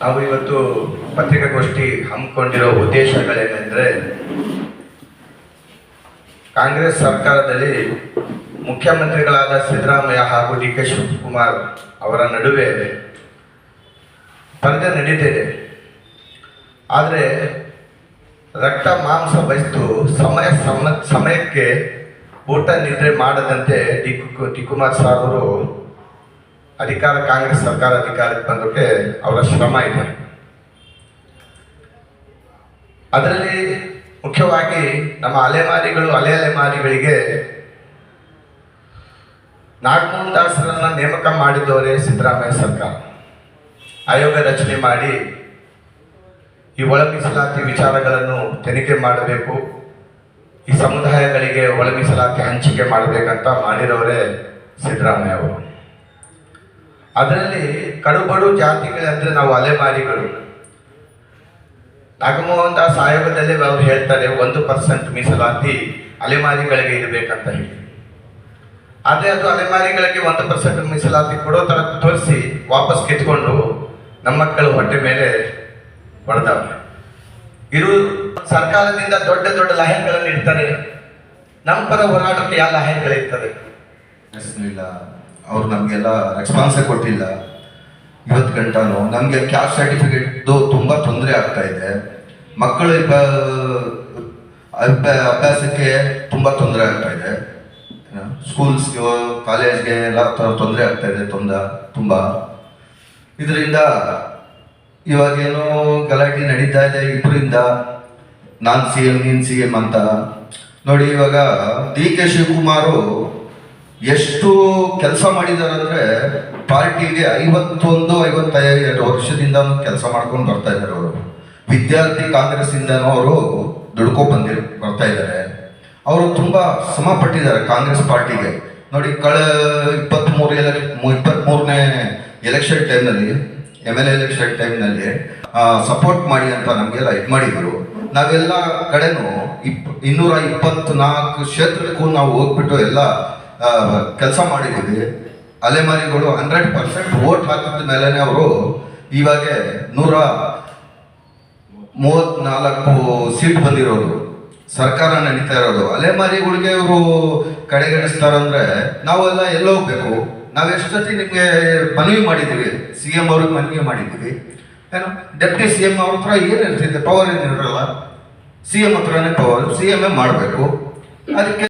ನಾವು ಇವತ್ತು ಪತ್ರಿಕಾಗೋಷ್ಠಿ ಹಮ್ಮಿಕೊಂಡಿರೋ ಉದ್ದೇಶಗಳೇನೆಂದರೆ, ಕಾಂಗ್ರೆಸ್ ಸರ್ಕಾರದಲ್ಲಿ ಮುಖ್ಯಮಂತ್ರಿಗಳಾದ ಸಿದ್ದರಾಮಯ್ಯ ಹಾಗೂ ಡಿ ಕೆ ಶಿವಕುಮಾರ್ ಅವರ ನಡುವೆ ಸ್ಪರ್ಧೆ ನಡೀತಿದೆ. ಆದರೆ ರಕ್ತ ಮಾಂಸ ಬಯಸ್ತು ಸಮಯ ಸಮ, ಸಮಯಕ್ಕೆ ಊಟ ನಿದ್ರೆ ಮಾಡದಂತೆ ಡಿ ಡಿ ಕುಮಾರ್ ಸಾರ್ ಅವರು ಅಧಿಕಾರ ಕಾಂಗ್ರೆಸ್ ಸರ್ಕಾರ ಅಧಿಕಾರಕ್ಕೆ ಬಂದಕ್ಕೆ ಅವರ ಶ್ರಮ ಇದೆ. ಅದರಲ್ಲಿ ಮುಖ್ಯವಾಗಿ ನಮ್ಮ ಅಲೆಮಾರಿಗಳು ಅಲೆ ಅಲೆಮಾರಿಗಳಿಗೆ ನಾಗಮೋಹನ್ ದಾಸರನ್ನ ನೇಮಕ ಮಾಡಿದವರೇ ಸಿದ್ದರಾಮಯ್ಯ ಸರ್ಕಾರ. ಆಯೋಗ ರಚನೆ ಮಾಡಿ ಈ ಒಳ ಮೀಸಲಾತಿ ವಿಚಾರಗಳನ್ನು ತನಿಖೆ ಮಾಡಬೇಕು, ಈ ಸಮುದಾಯಗಳಿಗೆ ಒಳ ಮೀಸಲಾತಿ ಹಂಚಿಕೆ ಮಾಡಬೇಕಂತ ಮಾಡಿರೋರೇ ಸಿದ್ದರಾಮಯ್ಯ ಅವರು. ಅದರಲ್ಲಿ ಕಡುಬಡು ಜಾತಿಗಳಂದ್ರೆ ನಾವು ಅಲೆಮಾರಿಗಳು. ನಾಗಮೋಹನ್ ದಾಸ್ ಆಯೋಗದಲ್ಲಿ ಅವರು ಹೇಳ್ತಾರೆ, ಒಂದು ಪರ್ಸೆಂಟ್ ಮೀಸಲಾತಿ ಅಲೆಮಾರಿಗಳಿಗೆ ಇರಬೇಕಂತ ಹೇಳಿ. ಆದರೆ ಅದು ಅಲೆಮಾರಿಗಳಿಗೆ ಒಂದು ಪರ್ಸೆಂಟ್ ಮೀಸಲಾತಿ ಕೊಡೋ ಥರ ತೋರಿಸಿ ವಾಪಸ್ ಕಿತ್ಕೊಂಡು ನಮ್ಮ ಮಕ್ಕಳು ಹೊಟ್ಟೆ ಮೇಲೆ ಹೊಡೆದವ್ರೆ. ಇರು, ಸರ್ಕಾರದಿಂದ ದೊಡ್ಡ ದೊಡ್ಡ ಲಹೆಗಳನ್ನು ಇಡ್ತಾರೆ. ನಮ್ಮ ಪರ ಹೋರಾಟಕ್ಕೆ ಯಾವ ಲಹೆಗಳಿರ್ತದೆ ಅವ್ರು ನಮಗೆಲ್ಲ ರೆಸ್ಪಾನ್ಸೇ ಕೊಟ್ಟಿಲ್ಲ. ಇವತ್ತು ಗಂಟಾನು, ನಮಗೆ ಕ್ಯಾಸ್ಟ್ ಸರ್ಟಿಫಿಕೇಟ್ದು ತುಂಬ ತೊಂದರೆ ಆಗ್ತಾ ಇದೆ. ಮಕ್ಕಳ ಅಭ್ಯ- ಅಭ್ಯಾಸಕ್ಕೆ ತುಂಬ ತೊಂದರೆ ಆಗ್ತಾ ಇದೆ. ಸ್ಕೂಲ್ಸ್ಗೆ, ಕಾಲೇಜ್ಗೆ ಎಲ್ಲ ತೊಂದರೆ ಆಗ್ತಾ ಇದೆ, ತೊಂದ, ತುಂಬ. ಇದರಿಂದ ಇವಾಗೇನೋ ಗಲಾಟೆ ನಡೀತಾ ಇದೆ, ಇಬ್ಬರಿಂದ. ನಾನು ಸಿ ಎಂ, ನೀನು ಸಿ ಎಂ ಅಂತ. ನೋಡಿ ಇವಾಗ ಡಿ ಕೆ ಶಿವಕುಮಾರು ಎಷ್ಟು ಕೆಲಸ ಮಾಡಿದಾರಂದ್ರೆ ಪಾರ್ಟಿಗೆ ಐವತ್ತೊಂದು, ಐವತ್ತೈದು ವರ್ಷದಿಂದ ಕೆಲಸ ಮಾಡ್ಕೊಂಡು ಬರ್ತಾ ಇದ್ದಾರೆ ಅವರು. ವಿದ್ಯಾರ್ಥಿ ಕಾಂಗ್ರೆಸ್ ಇಂದನೂ ಅವರು ದುಡ್ಕೊ ಬಂದಿ ಬರ್ತಾ ಇದ್ದಾರೆ. ಅವರು ತುಂಬಾ ಶ್ರಮ ಪಟ್ಟಿದ್ದಾರೆ ಕಾಂಗ್ರೆಸ್ ಪಾರ್ಟಿಗೆ. ನೋಡಿ, ಕಳ ಇಪ್ಪತ್ತ್ಮೂರು ಇಪ್ಪತ್ತ್ ಮೂರನೇ ಎಲೆಕ್ಷನ್ ಟೈಮ್ನಲ್ಲಿ, ಎಂ ಎಲ್ ಎಲೆಕ್ಷನ್ ಟೈಮ್ನಲ್ಲಿ ಸಪೋರ್ಟ್ ಮಾಡಿ ಅಂತ ನಮಗೆಲ್ಲ ಇದು ಮಾಡಿದ್ರು. ನಾವೆಲ್ಲ ಕಡೆನೂ ಇಪ್, ಇನ್ನೂರ ಇಪ್ಪತ್ನಾಲ್ಕು ಕ್ಷೇತ್ರಕ್ಕೂ ನಾವು ಹೋಗ್ಬಿಟ್ಟು ಎಲ್ಲ ಕೆಲಸ ಮಾಡಿದ್ದೀವಿ. ಅಲೆಮಾರಿಗಳು ಹಂಡ್ರೆಡ್ ಪರ್ಸೆಂಟ್ ವೋಟ್ ಹಾಕಿದ ಮೇಲೆ ಅವರು ಇವಾಗ ನೂರ ಮೂವತ್ನಾಲ್ಕು ಸೀಟ್ ಬಂದಿರೋದು. ಸರ್ಕಾರ ನಡೀತಾ ಇರೋದು. ಅಲೆಮಾರಿಗಳಿಗೆ ಇವರು ಕಡೆಗಣಿಸ್ತಾರಂದ್ರೆ ನಾವೆಲ್ಲ ಎಲ್ಲ ಹೋಗ್ಬೇಕು. ನಾವು ಎಷ್ಟೊತ್ತಿ ನಿಮಗೆ ಮನವಿ ಮಾಡಿದ್ದೀವಿ. ಸಿ ಎಂ ಅವ್ರಿಗೆ ಮನವಿ ಮಾಡಿದ್ದೀವಿ. ಏನು ಡೆಪ್ಟಿ ಸಿ ಎಂ ಅವ್ರ ಹತ್ರ ಏನು ಇರ್ತಿದೆ ಪವರ್ ಏನಿರಲ್ಲ ಸಿ ಎಂ ಹತ್ರನೇ ಪವರ್ ಸಿ ಎಂ ಮಾಡಬೇಕು. ಅದಕ್ಕೆ